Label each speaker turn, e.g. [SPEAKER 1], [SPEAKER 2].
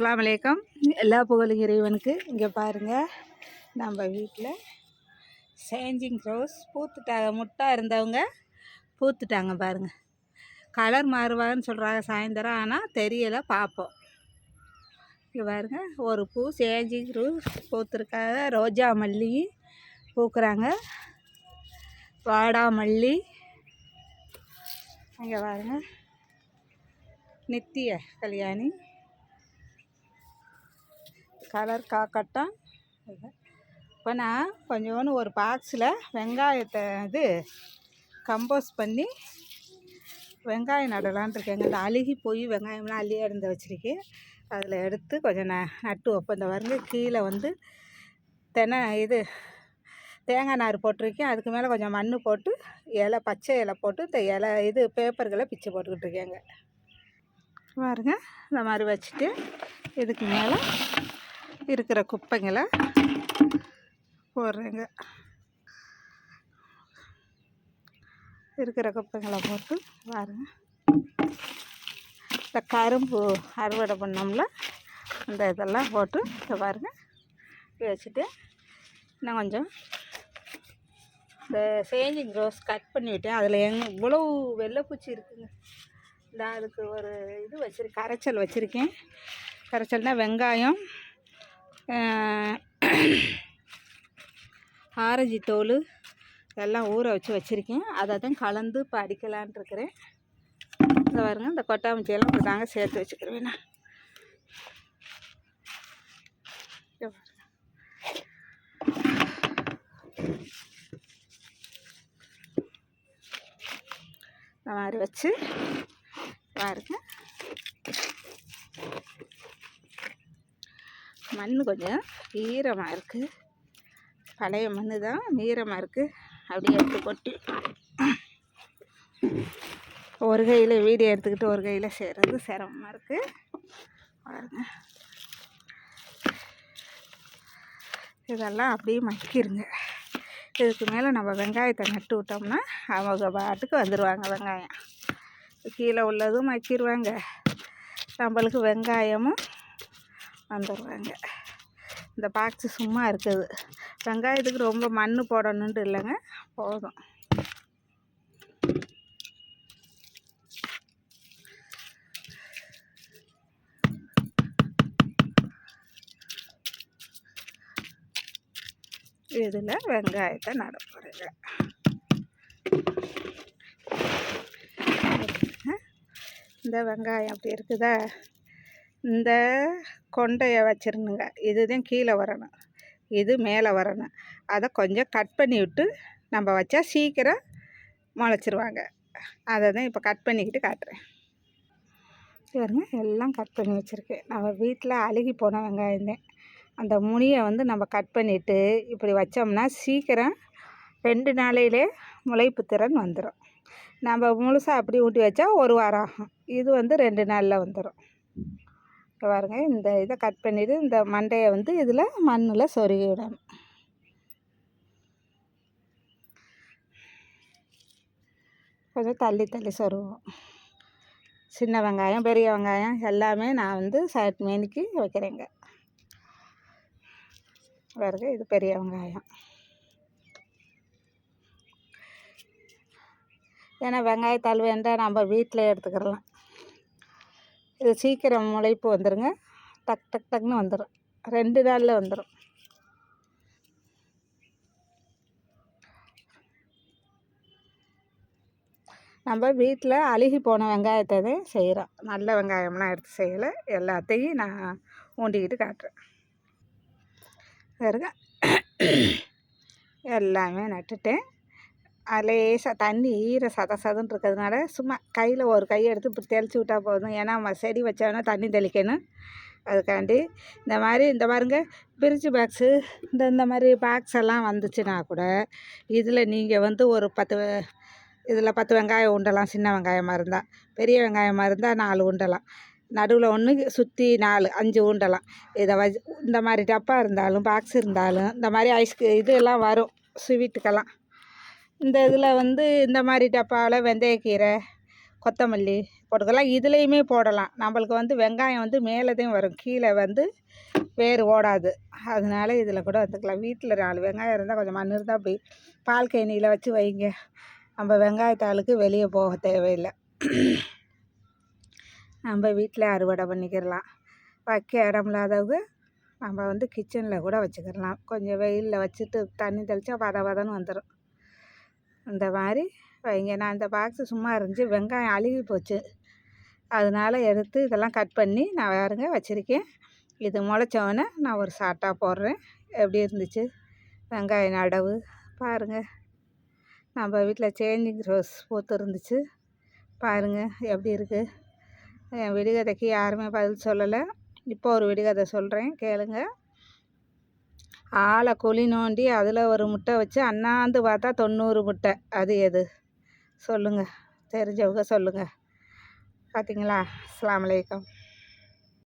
[SPEAKER 1] அஸ்லாம் வலைக்கம் எல்லா புகழும் இறைவனுக்கு. இங்கே பாருங்கள் நம்ம வீட்டில் சேஞ்சிங் ரோஸ் பூத்துட்டாங்க. முட்டாக இருந்தவங்க பூத்துட்டாங்க பாருங்கள் கலர் மாறுவாங்கன்னு சொல்கிறாங்க சாயந்தரம் ஆனால் தெரியலை பார்ப்போம் இங்கே பாருங்க ஒரு பூ சேஞ்சிங் ரோஸ் பூத்துருக்காங்க. ரோஜா மல்லி பூக்குறாங்க. வாடாமல்லி. இங்கே பாருங்க நித்திய கல்யாணி. கலர் காக்கட்டம் இப்போ நான் கொஞ்சோன்னு ஒரு பாக்ஸில் வெங்காயத்தை இது கம்போஸ் பண்ணி வெங்காயம் நடலான் இருக்கேங்க இந்த அழுகி போய் வெங்காயம்லாம் அள்ளி இருந்து வச்சுருக்கேன் அதில் எடுத்து கொஞ்சம் ந நட்டு வைப்பேன் இந்த பாருங்க கீழே வந்து தென்னை இது தேங்காய் நார் போட்டிருக்கேன். அதுக்கு மேலே கொஞ்சம் மண் போட்டு இலை பச்சை இலை போட்டு இந்த இலை இது பேப்பர்களை பிச்சு போட்டுக்கிட்டு இருக்கேங்க. பாருங்க இந்த மாதிரி வச்சுட்டு இதுக்கு மேலே இருக்கிற குப்பைங்களை போடுறேங்க. இருக்கிற குப்பைங்களை போட்டு பாருங்க. இந்த கரும்பு அறுவடை பண்ணோம்ல அந்த இதெல்லாம் போட்டு இதை பாருங்கள் வச்சுட்டு இன்னும் கொஞ்சம் இந்த சேஞ்சிங் ரோஸ் கட் பண்ணிவிட்டேன் அதில் எங் இவ்வளோ வெள்ளைப்பூச்சி இருக்குங்க. இந்த அதுக்கு ஒரு இது வச்சிரு கரைச்சல் வச்சுருக்கேன். கரைச்சல்னால் வெங்காயம் ஆரஞ்சு தோல் எல்லாம் ஊற வச்சு வச்சுருக்கேன். அதை தான் கலந்து இப்போ அடிக்கலான் இருக்கிறேன். பாருங்க இந்த கொட்டாமச்சியெல்லாம் இப்போ தாங்க சேர்த்து வச்சுக்கிறேன். நான் பாருங்க. இந்த மாதிரி வச்சு பாருங்க. மண் கொஞ்சம் ஈரமாக இருக்குது பழைய மண் தான் ஈரமாக இருக்குது அப்படியே எடுத்து கொட்டி ஒரு கையில் வீடியோ எடுத்துக்கிட்டு ஒரு கையில் செய்கிறது சிரமமாக இருக்குது பாருங்க. இதெல்லாம் அப்படியே மக்கிருங்க. இதுக்கு மேலே நம்ம வெங்காயத்தை நட்டு விட்டோம்னா அவங்க பாட்டுக்கு வந்துடுவாங்க வெங்காயம். கீழே உள்ளதும் மக்கிடுவாங்க நம்மளுக்கு வெங்காயமும் வந்துடுவாங்க இந்த பாக்ஸு சும்மா இருக்குது. வெங்காயத்துக்கு ரொம்ப மண் போடணுன்ட்டு இல்லைங்க. போதும். இதில் வெங்காயத்தை நட போகிறேங்க இந்த வெங்காயம் அப்படி இருக்குதா? இந்த கொண்டையை வச்சிருந்துங்க இதுதான் கீழே வரணும். இது மேலே வரணும். அதை கொஞ்சம் கட் பண்ணி விட்டு நம்ம வச்சா சீக்கிரம் முளைச்சிருவாங்க. அதை தான் இப்போ கட் பண்ணிக்கிட்டு காட்டுறேன். பாருங்க எல்லாம் கட் பண்ணி வச்சுருக்கேன். நம்ம வீட்டில் அழுகி போன வெங்காயம் தான். அந்த முனியை வந்து நம்ம கட் பண்ணிவிட்டு இப்படி வச்சோம்னா சீக்கிரம் ரெண்டு நாளையிலே முளைப்பு திறன் வந்துடும் நம்ம முழுசாக அப்படி ஊட்டி வச்சா ஒரு வாரம் ஆகும். இது வந்து ரெண்டு நாளில் வந்துடும் இப்போ பாருங்க இந்த இதை கட் பண்ணிவிட்டு இந்த மண்டையை வந்து இதில் மண்ணில் சொருகி விடணும் கொஞ்சம் தள்ளி தள்ளி சொருவோம் சின்ன வெங்காயம் பெரிய வெங்காயம் எல்லாமே நான் வந்து சட் மேனிக்கு வைக்கிறேங்க. பாருங்க இது பெரிய வெங்காயம். ஏன்னா வெங்காயத்தாள் வேண்டாம் நம்ம வீட்டில் எடுத்துக்கிறலாம். இது சீக்கிரம் முளைப்பு வந்துடுங்க டக் டக் டக்னு வந்துடும் ரெண்டு நாளில் வந்துடும் நம்ம வீட்டில் அழுகி போன வெங்காயத்தை தான் செய்கிறோம் நல்ல வெங்காயம்லாம் எடுத்து செய்யலை. எல்லாத்தையும் நான் ஊண்டிக்கிட்டு காட்டுறேன். பாருங்க. எல்லாமே நட்டுட்டேன். லேசாக தண்ணி ஈர சத சதன்னு இருக்கிறதுனால சும்மா கையில் ஒரு கை எடுத்து இப்படி தெளித்து விட்டால் போதும். ஏன்னா நம்ம செடி வச்சோன்னா தண்ணி தெளிக்கணும். அதுக்காண்டி இந்த மாதிரி இந்த பாருங்க பிரிட்ஜ் பாக்ஸு இந்த இந்த மாதிரி பாக்ஸ் எல்லாம் வந்துச்சுன்னா கூட இதில் நீங்கள் வந்து ஒரு பத்து இதில் பத்து வெங்காயம் உண்டலாம். சின்ன வெங்காயமாக இருந்தால் பெரிய வெங்காயமாக இருந்தால் நாலு உண்டலாம். நடுவில் ஒன்று சுற்றி நாலு அஞ்சு உண்டலாம். இதை வச்சு இந்த மாதிரி டப்பா இருந்தாலும் பாக்ஸ் இருந்தாலும் இந்த மாதிரி ஐஸ்க்கு இதெல்லாம் வரும். ஸ்வீட்டுக்கெல்லாம் இந்த இதில் வந்து இந்த மாதிரி டப்பாவில் வெந்தயக்கீரை கொத்தமல்லி போட்டுக்கலாம் இதுலேயுமே போடலாம். நம்மளுக்கு வந்து வெங்காயம் வந்து மேலேதையும் வரும். கீழே வந்து வேர் ஓடாது. அதனால இதில் கூட வந்துக்கலாம் வீட்டில் நாலு வெங்காயம் இருந்தால் கொஞ்சம் மண் இருந்தால் அப்படி பால் கேணியில் வச்சு வைங்க. நம்ம வெங்காயத்தாளுக்கு வெளியே போக தேவையில்லை. நம்ம வீட்டில் அறுவடை பண்ணிக்கிடலாம். வைக்க இடம் இல்லாதவங்க நம்ம வந்து கிச்சனில் கூட வச்சுக்கிடலாம். கொஞ்சம் வெயிலில் வச்சுட்டு தண்ணி தெளித்தா வத வதன்னு வந்துடும் இந்த மாதிரி வைங்க. நான் இந்த பாக்ஸு சும்மா இருந்துச்சு வெங்காயம் அழுகி போச்சு. அதனால எடுத்து இதெல்லாம் கட் பண்ணி நான் வேறுங்க வச்சுருக்கேன். இது முளைச்சவொடனே நான் ஒரு சாட்டாக போடுறேன். எப்படி இருந்துச்சு? வெங்காய நடவு பாருங்கள் நம்ம வீட்டில் சேஞ்சிங் ரோஸ் பூத்து இருந்துச்சு பாருங்கள் எப்படி இருக்குது என் விடுகதைக்கு யாருமே பதில் சொல்லலை. இப்போ ஒரு விடுகதை சொல்கிறேன் கேளுங்கள் ஆளை குழி நோண்டி அதில் ஒரு முட்டை வச்சு அண்ணாந்து பார்த்தா தொண்ணூறு முட்டை. அது எது? சொல்லுங்கள் தெரிஞ்சவங்க சொல்லுங்கள் பார்த்தீங்களா அஸ்லாம் வலைக்கம்